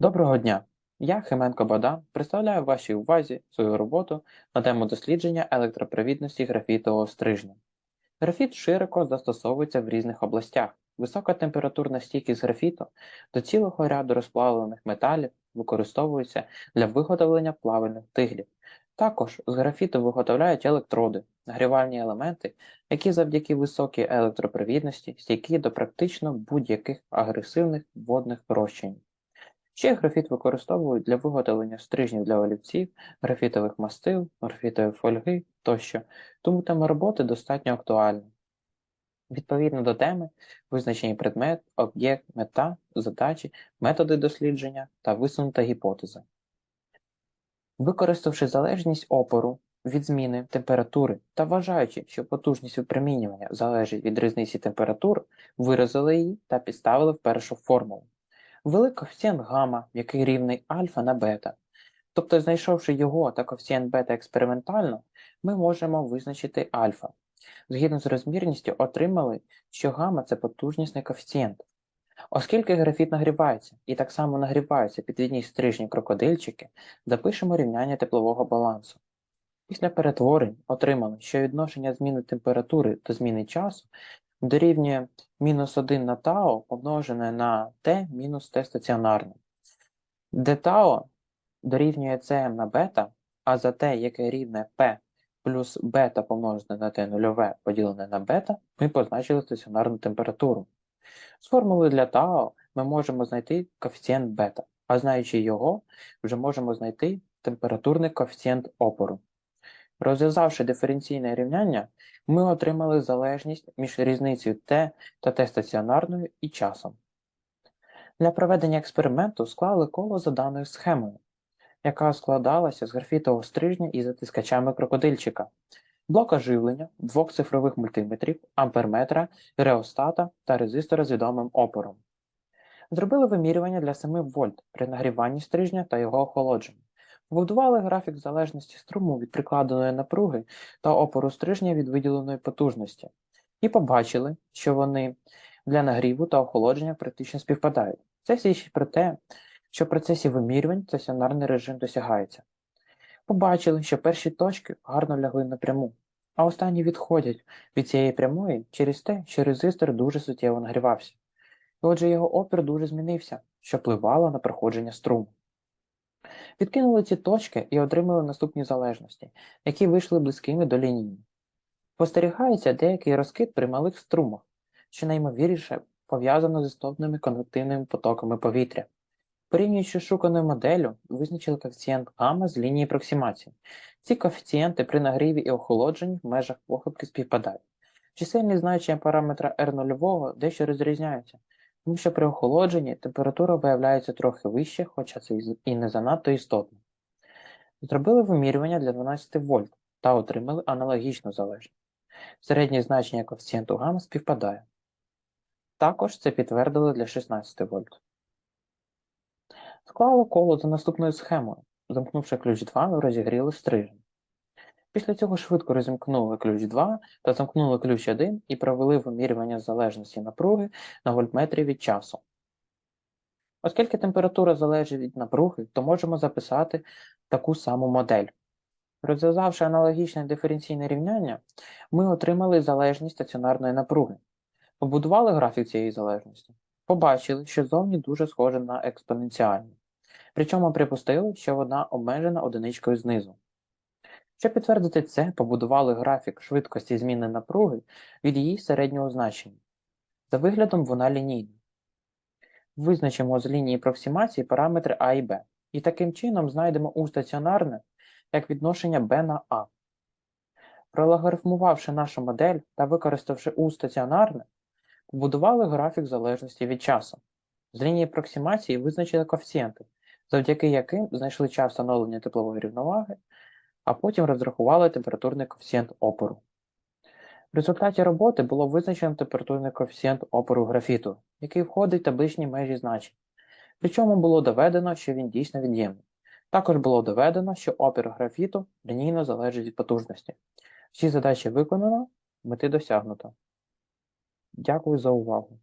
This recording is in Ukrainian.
Доброго дня! Я Хименко Богдан представляю вашій увазі свою роботу на тему дослідження електропровідності графітового стрижня. Графіт широко застосовується в різних областях. Висока температурна стійкість графіту до цілого ряду розплавлених металів використовується для виготовлення плавильних тиглів. Також з графіту виготовляють електроди, нагрівальні елементи, які завдяки високій електропровідності стійкі до практично будь-яких агресивних водних розчинів. Ще графіт використовують для виготовлення стрижнів для олівців, графітових мастил, графітової фольги тощо, тому тема роботи достатньо актуальна. Відповідно до теми, визначені предмет, об'єкт, мета, задачі, методи дослідження та висунута гіпотеза. Використавши залежність опору від зміни температури та вважаючи, що потужність випромінювання залежить від різниці температур, виразили її та підставили в першу формулу. Ввели коефіцієнт гамма, який рівний альфа на бета. Тобто, знайшовши його та коефіцієнт бета експериментально, ми можемо визначити альфа. Згідно з розмірністю, отримали, що гамма це потужнісний коефіцієнт. Оскільки графіт нагрівається і так само нагріваються підвідні стрижні крокодильчики, запишемо рівняння теплового балансу. Після перетворень отримали, що відношення зміни температури до зміни часу дорівнює мінус 1 на тау помножене на t мінус t стаціонарне, де тау дорівнює cm на бета, а за t, яке рівне p плюс бета помножене на t нульове поділене на бета, ми позначили стаціонарну температуру. З формули для тау ми можемо знайти коефіцієнт бета, а знаючи його, вже можемо знайти температурний коефіцієнт опору. Розв'язавши диференційне рівняння, ми отримали залежність між різницею t та t стаціонарною і часом. Для проведення експерименту склали коло за даною схемою, яка складалася з графітового стрижня і затискачами крокодильчика, блока живлення, двох цифрових мультиметрів, амперметра, реостата та резистора з відомим опором. Зробили вимірювання для 7 вольт при нагріванні стрижня та його охолодженні. Побудували графік залежності струму від прикладеної напруги та опору стрижня від виділеної потужності, і побачили, що вони для нагріву та охолодження практично співпадають. Це свідчить про те, що в процесі вимірювань стаціонарний режим досягається. Побачили, що перші точки гарно лягли напряму, а останні відходять від цієї прямої через те, що резистор дуже суттєво нагрівався. І отже, його опір дуже змінився, що впливало на проходження струму. Відкинули ці точки і отримали наступні залежності, які вийшли близькими до лінії. Спостерігається деякий розкид при малих струмах, що наймовірніше пов'язано з істотними конвективними потоками повітря. Порівнюючи шуканою моделлю, визначили коефіцієнт гамма з лінії проксимації. Ці коефіцієнти при нагріві і охолодженні в межах похибки співпадають. Чисельні значення параметра R0 дещо розрізняються, тому що при охолодженні температура виявляється трохи вище, хоча це і не занадто істотно. Зробили вимірювання для 12 вольт та отримали аналогічну залежність. Середнє значення коефіцієнту гамма співпадає. Також це підтвердили для 16 вольт. Склали коло за наступною схемою. Замкнувши ключ 2, розігріли стрижень. Після цього швидко розімкнули ключ 2 та замкнули ключ 1 і провели вимірювання залежності напруги на вольтметрі від часу. Оскільки температура залежить від напруги, то можемо записати таку саму модель. Розв'язавши аналогічне диференційне рівняння, ми отримали залежність стаціонарної напруги. Побудували графік цієї залежності. Побачили, що зовні дуже схоже на експоненціальну. Причому припустили, що вона обмежена одиничкою знизу. Щоб підтвердити це, побудували графік швидкості зміни напруги від її середнього значення. За виглядом вона лінійна. Визначимо з лінії проксимації параметри А і Б, і таким чином знайдемо У стаціонарне як відношення Б на А. Прологарифмувавши нашу модель та використавши У стаціонарне, побудували графік залежності від часу. З лінії проксимації визначили коефіцієнти, завдяки яким знайшли час встановлення теплової рівноваги а потім розрахували температурний коефіцієнт опору. В результаті роботи було визначено температурний коефіцієнт опору графіту, який входить в табличні межі значень. Причому було доведено, що він дійсно від'ємний. Також було доведено, що опір графіту лінійно залежить від потужності. Всі задачі виконано, мети досягнуто. Дякую за увагу.